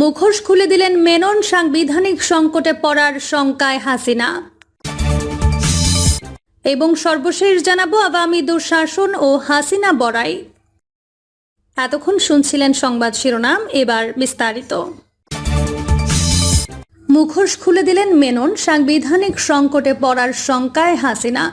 মুখোশ খুলে দিলেন মেনন সাংবিধানিক সংকটে পড়ার শঙ্কায় হাসিনা। এবং সর্বশেষ জানাব আওয়ামী দুঃশাসন ও হাসিনা বড়াই। এতক্ষণ শুনছিলেন সংবাদ শিরোনাম, এবার বিস্তারিত। মুখোশ খুলে দিলেন মেনন সাংবিধানিক সংকটে পড়ার শঙ্কায় হাসিনা।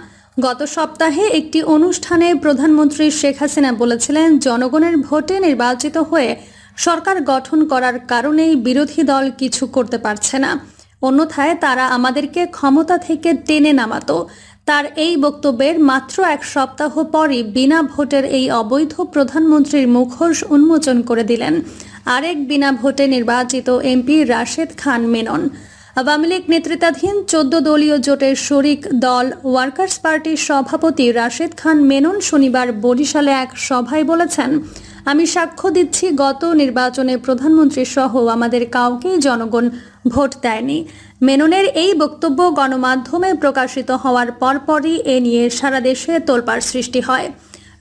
গত সপ্তাহে একটি অনুষ্ঠানে প্রধানমন্ত্রী শেখ হাসিনা বলেছিলেন, জনগণের ভোটে নির্বাচিত হয়ে সরকার গঠন করার কারণেই বিরোধী দল কিছু করতে পারছে না। অন্যথায় তারা আমাদেরকে ক্ষমতা থেকে টেনে নামাতো। তার এই বক্তব্যের মাত্র এক সপ্তাহ পরই বিনা ভোটের এই অবৈধ প্রধানমন্ত্রীর মুখোশ উন্মোচন করে দিলেন আরেক বিনা ভোটে নির্বাচিত এমপি রাশেদ খান মেনন। আওয়ামী লীগ নেতৃত্বাধীন চোদ্দ দলীয় জোটের শরিক দল ওয়ার্কার্স পার্টির সভাপতি রাশেদ খান মেনন শনিবার বরিশালে এক সভায় বলেছেন আমি সাক্ষ্য দিচ্ছি, গত নির্বাচনে প্রধানমন্ত্রী সহ আমাদের কাউকেই জনগণ ভোট দেয়নি। মেননের এই বক্তব্য গণমাধ্যমে প্রকাশিত হওয়ার পরপরই এ নিয়ে সারা দেশে তোলপাড় সৃষ্টি হয়।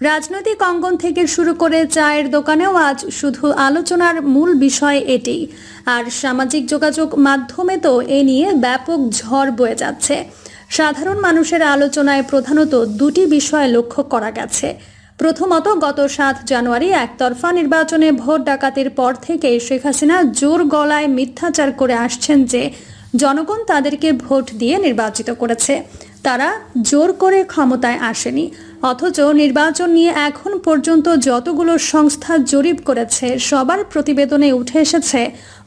রাজনৈতিক অঙ্গন থেকে শুরু করে চায়ের দোকানেও আজ শুধু আলোচনার মূল বিষয় এটি। আর সামাজিক যোগাযোগ মাধ্যমে তো এ নিয়ে ব্যাপক ঝড় বয়ে যাচ্ছে। সাধারণ মানুষের আলোচনায় প্রধানত দুটি বিষয় লক্ষ্য করা গেছে। প্রথমত, গত সাত জানুয়ারি একতরফা নির্বাচনে ভোট ডাকাতির পর থেকে শেখ হাসিনা জোর গলায় মিথ্যাচার করে আসছেন যে, জনগণ তাদেরকে ভোট দিয়ে নির্বাচিত করেছে। তারা জোর করে ক্ষমতায় আসেনি। অথচ নির্বাচন নিয়ে এখন পর্যন্ত যতগুলো সংস্থা জরিপ করেছে, সবার প্রতিবেদনে উঠে এসেছে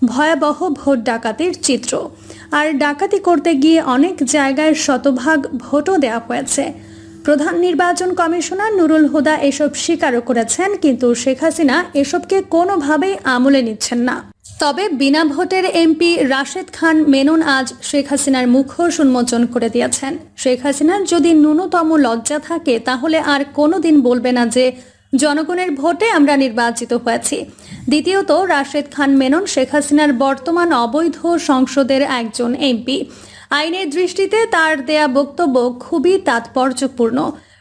ভয়াবহ ভোট ডাকাতির চিত্র। আর ডাকাতি করতে গিয়ে অনেক জায়গায় শতভাগ ভোটও দেওয়া হয়েছে। প্রধান নির্বাচন কমিশনার নুরুল হুদা এসব স্বীকারও করেছেন, কিন্তু শেখ হাসিনা এসবকে কোনোভাবেই আমলে নিচ্ছেন না। তবে বিনা ভোটের এমপি রাশেদ খান মেনন আজ শেখ হাসিনার মুখোশ উন্মোচন করে দিয়েছেন। শেখ হাসিনার যদি ন্যূনতম লজ্জা থাকে, তাহলে আর কোনোদিন বলবে না যে, জনগণের ভোটে আমরা নির্বাচিত হয়েছি। দ্বিতীয়ত, রাশেদ খান মেনন শেখ হাসিনার বর্তমান অবৈধ সংসদের একজন এমপি। আইনের দৃষ্টিতে তার দেয়া বক্তব্য খুবই তাৎপর্যপূর্ণ।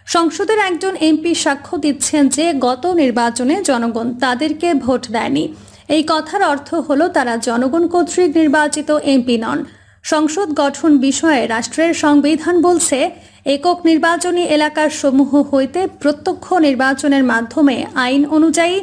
সংসদের একজন এমপি সাক্ষ্য দিচ্ছেন যে, গত নির্বাচনে জনগণ তাদেরকে ভোট দেয়নি। এই কথার অর্থ হলো তারা জনগণ কর্তৃক নির্বাচিত এমপি নন। সংসদ গঠন বিষয়ে রাষ্ট্রের সংবিধান বলছে, একক নির্বাচনী এলাকার সমূহ হইতে প্রত্যক্ষ নির্বাচনের মাধ্যমে আইন অনুযায়ী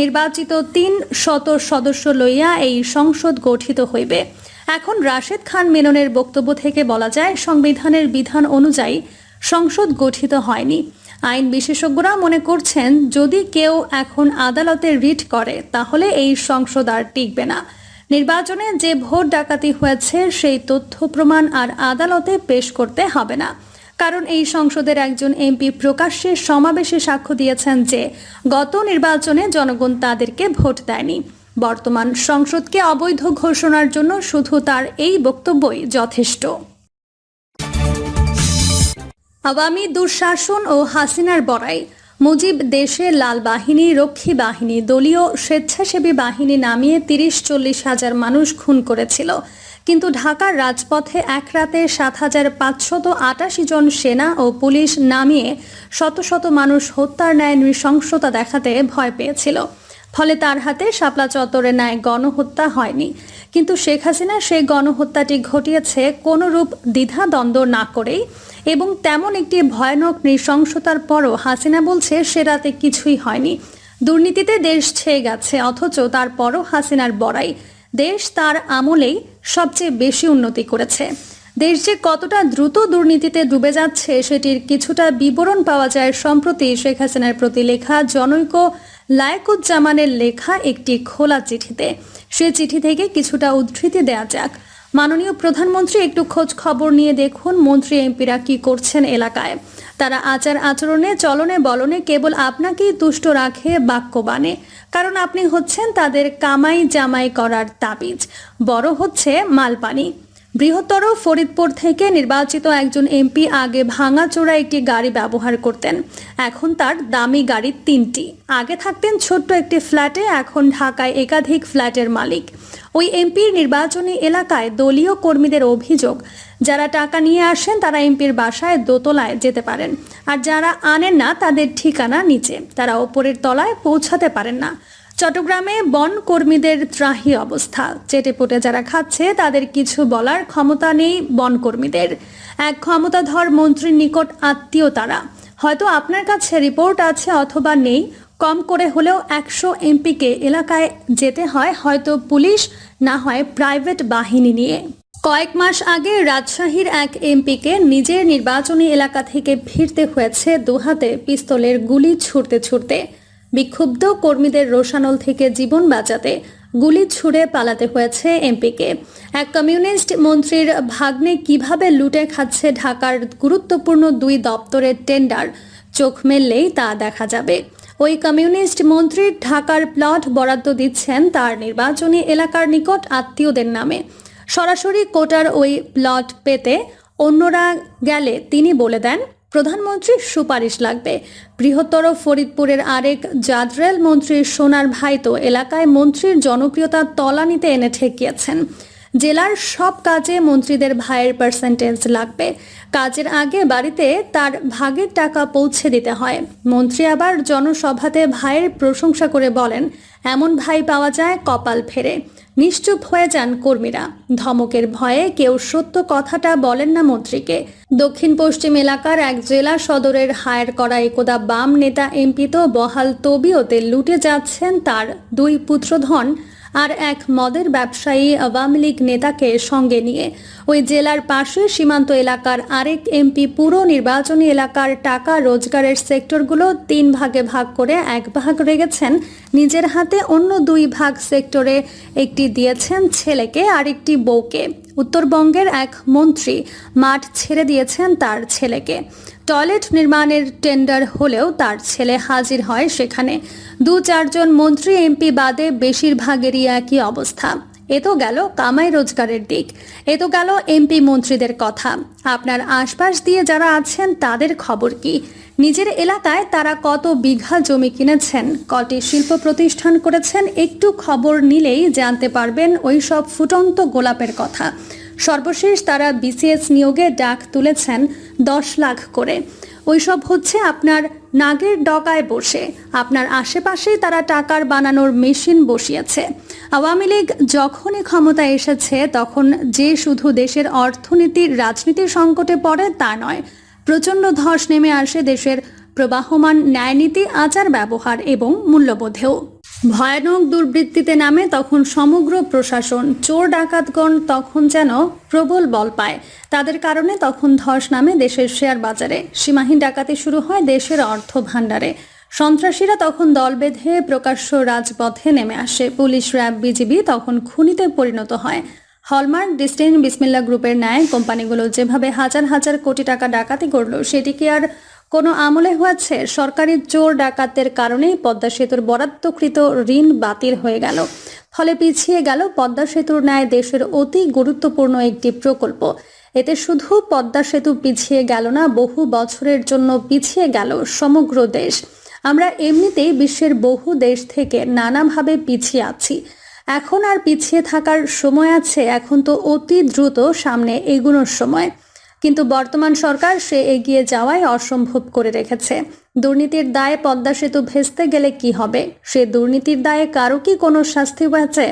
নির্বাচিত তিন শত সদস্য লইয়া এই সংসদ গঠিত হইবে। এখন রাশেদ খান মেননের বক্তব্য থেকে বলা যায়, সংবিধানের বিধান অনুযায়ী সংসদ গঠিত হয়নি। আইন বিশেষজ্ঞরা মনে করছেন, যদি কেউ এখন আদালতে রিট করে, তাহলে এই সংসদ আর টিকবে না। নির্বাচনে যে ভোট ডাকাতি হয়েছে, সেই তথ্য, প্রমাণ আর আদালতে পেশ করতে হবে না। কারণ এই সংসদের একজন এমপি প্রকাশ্যে সমাবেশে সাক্ষ্য দিয়েছেন যে, গত নির্বাচনে জনগণ তাদেরকে ভোট দেয়নি। বর্তমান সংসদকে অবৈধ ঘোষণার জন্য শুধু তার এই বক্তব্যই যথেষ্ট। আওয়ামী দুঃশাসন ও হাসিনার বড়াই, মুজিব দেশে লাল বাহিনী, রক্ষী বাহিনী, দলীয় স্বেচ্ছাসেবী বাহিনী নামিয়ে তিরিশ চল্লিশ হাজার মানুষ খুন করেছিল। কিন্তু ঢাকার রাজপথে এক রাতে সাত হাজার পাঁচশত আটাশি জন সেনা ও পুলিশ নামিয়ে শত শত মানুষ হত্যার ন্যায় নৃশংসতা দেখাতে ভয় পেয়েছিল। ফলে তার হাতে শাপলা চত্বরে ন্যায় গণহত্যা হয়নি। কিন্তু শেখ হাসিনা সেই গণহত্যাটি ঘটিয়েছে কোনোরূপ দ্বিধাদ্বন্দ্ব না করেই এবং তেমন একটি ভয়ানক নৃশংসতার পরও হাসিনা বলছে সে রাতে কিছুই হয়নি। দুর্নীতিতে দেশ ছেয়ে গেছে, অথচ তারপরও হাসিনার বড়াই। দেশ তার আমলেই সবচেয়ে বেশি উন্নতি করেছে। দেশ যে কতটা দ্রুত দুর্নীতিতে ডুবে যাচ্ছে, সেটির কিছুটা বিবরণ পাওয়া যায় সম্প্রতি শেখ হাসিনার প্রতি লেখা জনৈক লায়কুজ্জামানের লেখা একটি খোলা চিঠিতে। সে চিঠি থেকে কিছুটা উদ্ধৃতি দেয়া যাক। মাননীয় প্রধানমন্ত্রী, একটু খোঁজ খবর নিয়ে দেখুন মন্ত্রী এমপিরা কি করছেন এলাকায়। তারা আচার আচরণে, চলনে বলনে কেবল আপনাকেই তুষ্ট রাখে বাক্যবাণে। কারণ আপনি হচ্ছেন তাদের কামাই জামাই করার তাবিজ। বড় হচ্ছে মালপানি। বৃহত্তর ফরিদপুর থেকে নির্বাচিত একজন এমপি আগে ভাঙাচোরা একটি গাড়ি ব্যবহার করতেন। এখন তার দামি গাড়ি তিনটি। আগে থাকতেন ছোট্ট একটি ফ্ল্যাটে, এখন ঢাকায় একাধিক ফ্ল্যাটের মালিক। ওই এমপির নির্বাচনী এলাকায় দলীয় কর্মীদের অভিযোগ, যারা টাকা নিয়ে আসেন তারা এমপির বাসায় দোতলায় যেতে পারেন। আর যারা আনেন না, তাদের ঠিকানা নিচে। তারা ওপরের তলায় পৌঁছাতে পারেন না। চট্টগ্রামে বন কর্মীদের ত্রাহি অবস্থা। চেটেপুটে যারা খাচ্ছে, তাদের কিছু বলার ক্ষমতা নেই বন কর্মীদের। এক ক্ষমতাধর মন্ত্রীর নিকট আত্মীয় তারা। হয়তো আপনার কাছে রিপোর্ট আছে অথবা নেই। কম করে হলেও একশো এমপিকে এলাকায় যেতে হয়, হয়তো পুলিশ, না হয় প্রাইভেট বাহিনী নিয়ে। কয়েক মাস আগে রাজশাহীর এক এমপিকে নিজের নির্বাচনী এলাকা থেকে ফিরতে হয়েছে দুহাতে, পিস্তলের গুলি ছুটতে ছুটতে বিক্ষুব্ধ কর্মীদের রোশানল থেকে জীবন বাঁচাতে গুলি ছুড়ে পালাতে হয়েছে এমপিকে। এক কমিউনিস্ট মন্ত্রীর ভাগ্নে কীভাবে লুটে খাচ্ছে ঢাকার গুরুত্বপূর্ণ দুই দপ্তরের টেন্ডার, চোখ মেললেই তা দেখা যাবে। ওই কমিউনিস্ট মন্ত্রীর ঢাকার প্লট বরাদ্দ দিচ্ছেন তার নির্বাচনী এলাকার নিকট আত্মীয়দের নামে। সরাসরি কোটার ওই প্লট পেতে অন্যরা গেলে তিনি বলে দেন প্রধানমন্ত্রীর সুপারিশ লাগবে। বৃহত্তর ফরিদপুরের আরেক জাদরেল মন্ত্রীর সোনার ভাই তো এলাকায় মন্ত্রীর জনপ্রিয়তা তলানিতে এনে ঠেকিয়েছেন। জেলার সব কাজে মন্ত্রীদের ভাইয়ের পার্সেন্টেজ লাগবে। কাজের আগে বাড়িতে তার ভাগের টাকা পৌঁছে দিতে হয়। মন্ত্রী আবার জনসভাতে ভাইয়ের প্রশংসা করে বলেন এমন ভাই পাওয়া যায় কপাল ফেরে। নিশ্চুপ হয়ে যান কর্মীরা। ধমকের ভয়ে কেউ সত্য কথাটা বলেন না মন্ত্রীকে। দক্ষিণ পশ্চিম এলাকার এক জেলা সদরের হায়ার করা একদা বাম নেতা এমপি তো বহাল তবিয়তে লুটে যাচ্ছেন তার দুই পুত্রধন আর এক মদের ব্যবসায়ী আওয়ামী লীগ নেতাকে সঙ্গে নিয়ে। ওই জেলার পাশে সীমান্ত এলাকার আরেক এমপি পুরো নির্বাচনী এলাকার টাকা রোজগারের সেক্টরগুলো তিন ভাগে ভাগ করে এক ভাগ রেখেছেন নিজের হাতে অন্য দুই ভাগ সেক্টরে একটি দিয়েছেন ছেলেকে আর একটি বউকে। উত্তরবঙ্গের এক মন্ত্রী মাঠ ছেড়ে দিয়েছেন তার ছেলেকে। টয়লেট নির্মাণের টেন্ডার হলেও তার ছেলে হাজির হয় সেখানে। দু চারজন মন্ত্রী, এমপি বাদে বেশিরভাগেরই একই অবস্থা। এ তো গেল কামাই রোজগারের দিক। এ তো গেল এমপি মন্ত্রীদের কথা। আপনার আশপাশ দিয়ে যারা আছেন, তাদের খবর কি? নিজের এলাকায় তারা কত বিঘা জমি কিনেছেন? কটি শিল্প প্রতিষ্ঠান করেছেন, একটু খবর নিলেই জানতে পারবেন ওই সব ফুটন্ত গোলাপের কথা। সর্বশেষ তারা বিসিএস নিয়োগে ডাক তুলেছেন দশ লাখ করে। ওইসব হচ্ছে আপনার নাগের ডগায় বসে। আপনার আশেপাশে তারা টাকার বানানোর মেশিন বসিয়েছে। আওয়ামী লীগ যখনই ক্ষমতায় এসেছে, তখন যে শুধু দেশের অর্থনীতির রাজনীতির সংকটে পড়ে তা নয়, প্রচণ্ড ধস নেমে আসে দেশের প্রবাহমান ন্যায়নীতি আচার ব্যবহার এবং মূল্যবোধেও। ভয়ানক দুর্বৃত্তিতে নামে তখন সমগ্র প্রশাসন, চোর ডাকাতগণ তখন যেন প্রবল বল পায়। তাদের কারণে তখন ধস নামে দেশের শেয়ার বাজারে। সীমাহীন ডাকাতি শুরু হয় দেশের অর্থ ভাণ্ডারে। সন্ত্রাসীরা তখন দল বেঁধে প্রকাশ্য রাজপথে নেমে আসে। পুলিশ, র্যাব, বিজিবি তখন খুনিতে পরিণত হয়। হলমার্ক ডিস্টেন বিসমিল্লা গ্রুপের ন্যায় কোম্পানিগুলো যেভাবে হাজার হাজার কোটি টাকা ডাকাতি করল, সেটিকে আর কোনো আমলে হয়েছে সরকারি চোর ডাকাতের কারণেই পদ্মা সেতুর বরাদ্দকৃত ঋণ বাতিল হয়ে গেল। ফলে পিছিয়ে গেল পদ্মা সেতুর ন্যায় দেশের অতি গুরুত্বপূর্ণ একটি প্রকল্প। এতে শুধু পদ্মা সেতু পিছিয়ে গেল না, বহু বছরের জন্য পিছিয়ে গেল সমগ্র দেশ। আমরা এমনিতেই বিশ্বের বহু দেশ থেকে নানাভাবে পিছিয়ে আছি। এখন আর পিছিয়ে থাকার সময় আছে, এখন তো অতি দ্রুত সামনে এগুনোর সময়। কিন্তু বর্তমান সরকার সে এগিয়ে যাওয়ায় অসম্ভব করে রেখেছে। দুর্নীতির দায়ে পদ্মা সেতু ভেস্তে গেলে কি হবে? সে দুর্নীতির দায়ে কারও কি কোনো শাস্তি হয়েছে?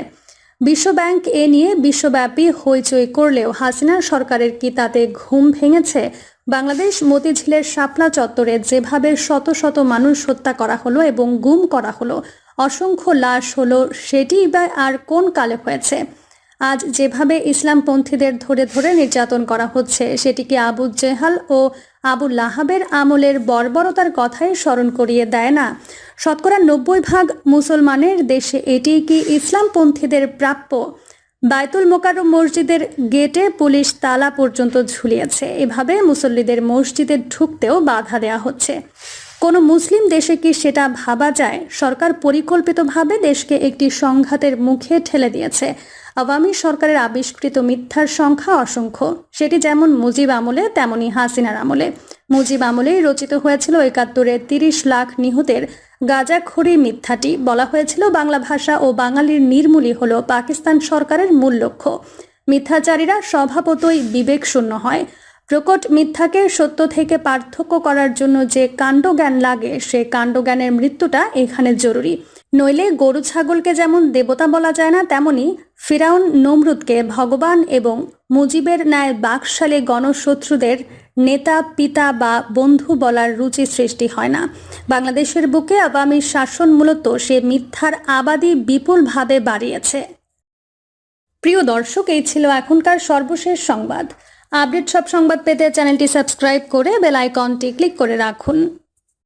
বিশ্বব্যাংক এ নিয়ে বিশ্বব্যাপী হইচই করলেও হাসিনা সরকারের কি তাতে ঘুম ভেঙেছে? বাংলাদেশ মতিঝিলের শাপলা চত্বরে যেভাবে শত শত মানুষ হত্যা করা হলো এবং গুম করা হলো, অসংখ্য লাশ হলো সেটি বা আর কোন কালে হয়েছে? আজ যেভাবে ইসলামপন্থীদের ধরে ধরে নির্যাতন করা হচ্ছে সেটিকে আবু জেহাল ও আবু লাহাবের আমলের বর্বরতার কথাই স্মরণ করিয়ে দেয় না? শতকরা নব্বই ভাগ মুসলমানের দেশে এটি কি ইসলামপন্থীদের প্রাপ্য? বায়তুল মোকাররম মসজিদের গেটে পুলিশ তালা পর্যন্ত ঝুলিয়েছে। এভাবে মুসল্লিদের মসজিদে ঢুকতেও বাধা দেওয়া হচ্ছে। কোনো মুসলিম দেশে কি সেটা ভাবা যায়? সরকার পরিকল্পিতভাবে দেশকে একটি সংঘাতের মুখে ঠেলে দিয়েছে। আওয়ামী সরকারের আবিষ্কৃত মিথ্যার সংখ্যা অসংখ্য। সেটি যেমন মুজিব আমলে, তেমনি হাসিনার আমলে। মুজিব আমলেই রচিত হয়েছিল একাত্তরের তিরিশ লাখ নিহতের গাজাখড়ি মিথ্যাটি। বলা হয়েছিল, বাংলা ভাষা ও বাঙালির নির্মূলই হল পাকিস্তান সরকারের মূল লক্ষ্য। মিথ্যাচারীরা স্বভাবতই বিবেকশূন্য হয়। প্রকট মিথ্যাকে সত্য থেকে পার্থক্য করার জন্য যে কাণ্ডজ্ঞান লাগে, সে কাণ্ডজ্ঞানের মৃত্যুটা এখানে জরুরি। নইলে গরু ছাগলকে যেমন দেবতা বলা যায় না, তেমনি ফিরাউন নমরুদকে ভগবান এবং মুজিবের ন্যায় বাকশালী গণশত্রুদের নেতা, পিতা বা বন্ধু বলার রুচি সৃষ্টি হয় না। বাংলাদেশের বুকে আওয়ামী শাসন মূলত সে মিথ্যার আবাদি বিপুলভাবে বাড়িয়েছে। প্রিয় দর্শক, এই ছিল এখনকার সর্বশেষ সংবাদ। আপডেট সব সংবাদ পেতে চ্যানেলটি সাবস্ক্রাইব করে বেল আইকনটি ক্লিক করে রাখুন।